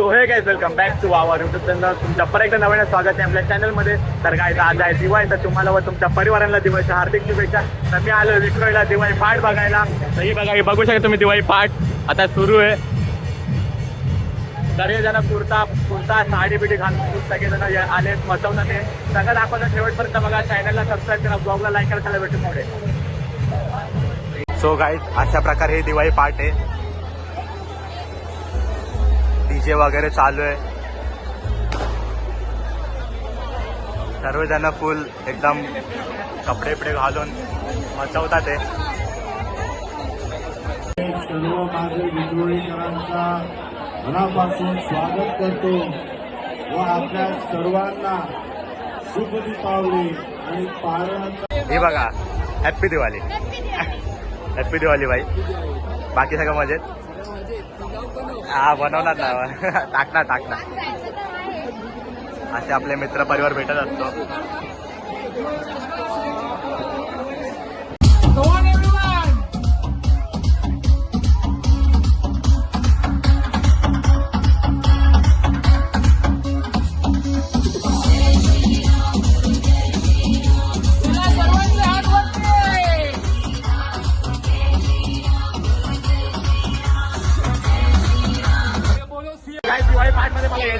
So हे काय welcome back to our YouTube channel तुमच्या परत एकदा नव्याने स्वागत आहे आपल्या चॅनलमध्ये तर काय आज आहे दिवाळी तर तुम्हाला व तुमच्या परिवाराला दिवाळीच्या हार्दिक शुभेच्छा. तर मी आलो विक्रोळीला दिवाळी पाठ बघायला. तर ही बघा ही बघू शकता तुम्ही दिवाळी पाठ. आता सुरू आहे. सगळेजण कुर्ता कुर्ता साडी बिडी घालून सगळेजण या- आले मचवणार ते सगळं दाखवलं शेवटपर्यंत बघा. चॅनलला सबस्क्राईब करा ब्लॉगला लाईक करा त्याला भेटून पुढे सो गाईज अशा प्रकारे ही दिवाळी पाठ आहे. डीजे वगैरे चालू आहे. सर्वजण फुल एकदम कपडे बिपडे घालून मचवतात ते सर्व माझे विक्रोळीकरांचा मनापासून स्वागत करतो व आपल्या सर्वांना शुभ दीपावली आणि पाळण्याचा हे बघा हॅप्पी दिवाळी हॅप्पी दिवाळी बाई बाकी सगळं मजेत? हा बनवणार ना. टाकणार टाकणार. असे आपले मित्र परिवार भेटत असतो.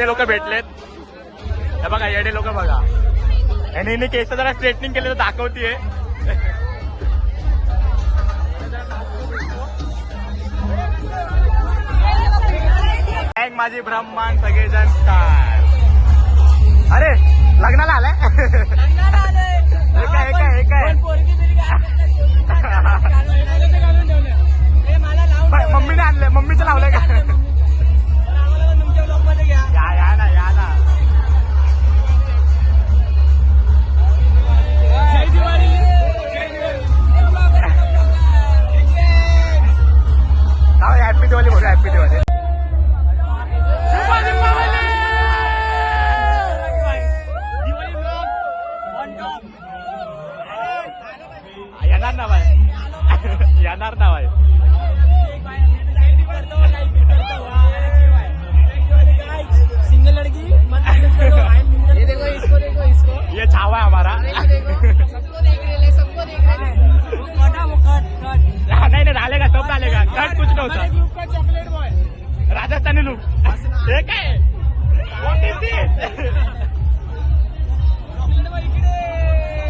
येडे लोक भेटलेत. हे बघा येडे लोक बघा. आणि हिने केस जरा स्ट्रेटनिंग केलं तर दाखवतीये. माझी ब्रह्मांड सगळेजण. स्टार अरे लग्नाला आलाय? हे काय हे काय हे काय ब- मम्मीने आणलंय मम्मीचं लावलंय का?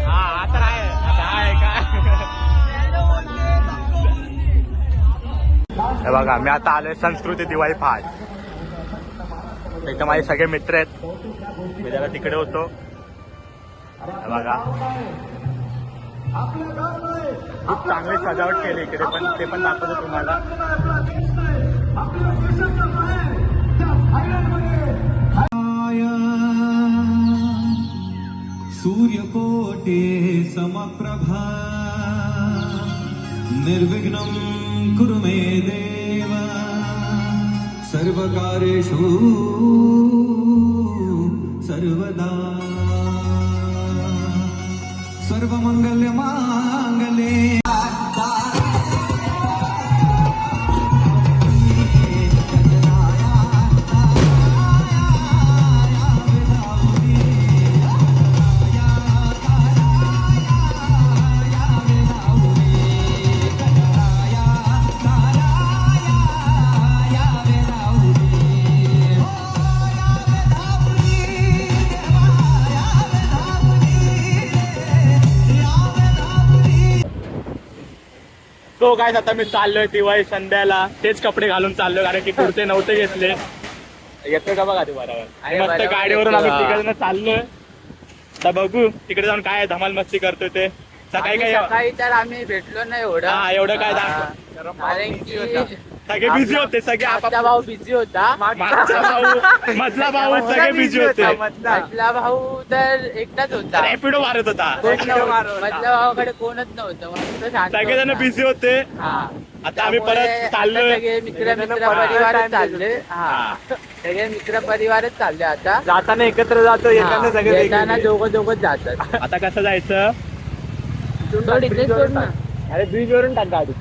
हा आता आहे आता आहे हे बघा मी आता आलोय संस्कृती दिवाळी पहाट इथं माझे सगळे मित्र आहेत. मी त्याला तिकडे होतो. हे बघा. खूप चांगली सजावट केली इकडे पण ते पण दाखवतो तुम्हाला. सूर्यकोटे समप्रभा. निर्विघ्नं कुरु मे देव. सर्वकारेषु सर्वदा. सर्वमङ्गल्यमाङ्गले. तो काय आता मी चाललोय दिवाळी संध्याला तेच कपडे घालून चाललोय कारण की कुर्ते नव्हते घेतले येतोय का बघा ते बरोबर मस्त गाडीवरून आम्ही. तिकडे चाललोय आता बघू तिकडे जाऊन काय धमाल मस्ती करतोय ते सकाळी काय सकाळी तर आम्ही भेटलो नाही एवढं हा, एवढं काय हा. दाखव. कारण की सगळे बिझी होते सगळे आपापल्या भाऊ बिझी होता. मागचा भाऊ मधला भाऊ सगळे बिझी होते. मधला. भाऊ तर एकटाच होता. रॅपिडो मारत होता. मधल्या भावाकडे कोणच नव्हतं. सगळेजण होता. बिझी होते. हा. आता आम्ही परत चाललोय. सगळे मित्र मित्र परिवारच चालले. हा. सगळे मित्र परिवारच चालले आता. जाताना एकत्र जातो हा, येताना दोघं दोघं जातात. आता कसं जायचं. अरे ब्रिज वरून टाक गाडी.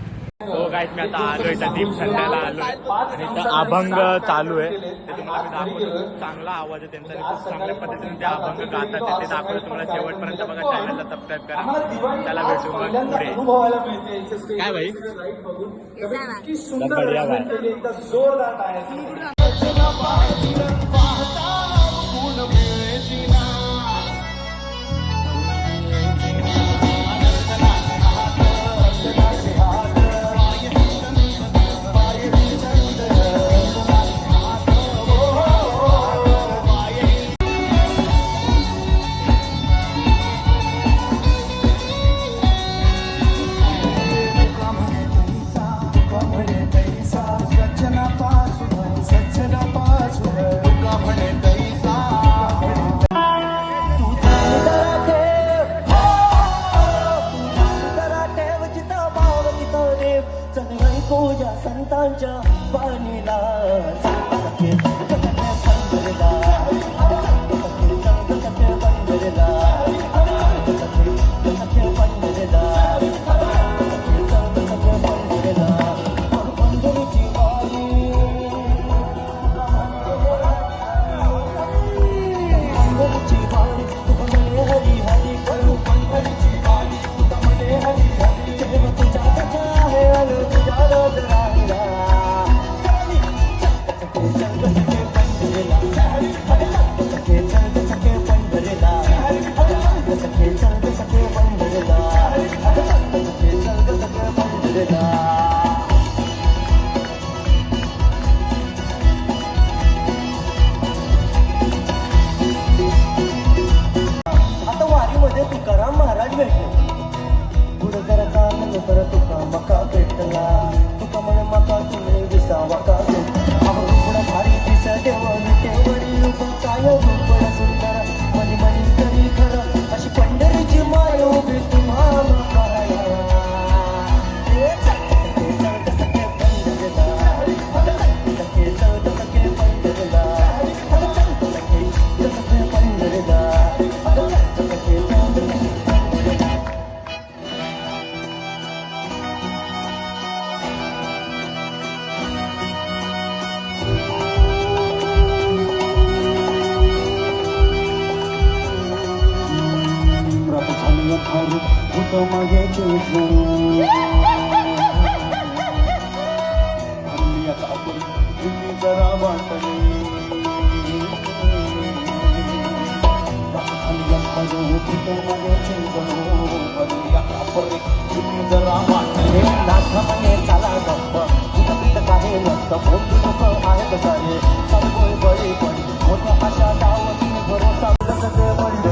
हो गाईत मी आता आलोय. त्या दीप संध्याला आलोय. आणि इथं अभंग चालू आहे. ते तुम्हाला मी दाखवतो. चांगला आवाज आहे त्यांचा आणि खूप चांगल्या पद्धतीने ते अभंग गातात ते- दाखवतो तुम्हाला शेवटपर्यंत. बघा चॅनलला सबस्क्राईब करा. त्याला भेटू मग पुढे. काय भाई? बढिया भाई पूजा तुकाराम महाराज भेटले. पुढे जरा चाललं तर तुका मका भेटला. तुका म्हणे मका तुम्ही to moje cicho हल्ली आता आपण तुम्ही जरा वाटले जरा वाटले नाथ म्हणे चला गप्प तुझ्याकडे काही नसतं मोठी लोक आहेत सारे सर्व बळी पडी मोठ्या अशा गावातील भरोसा सगळे म्हणले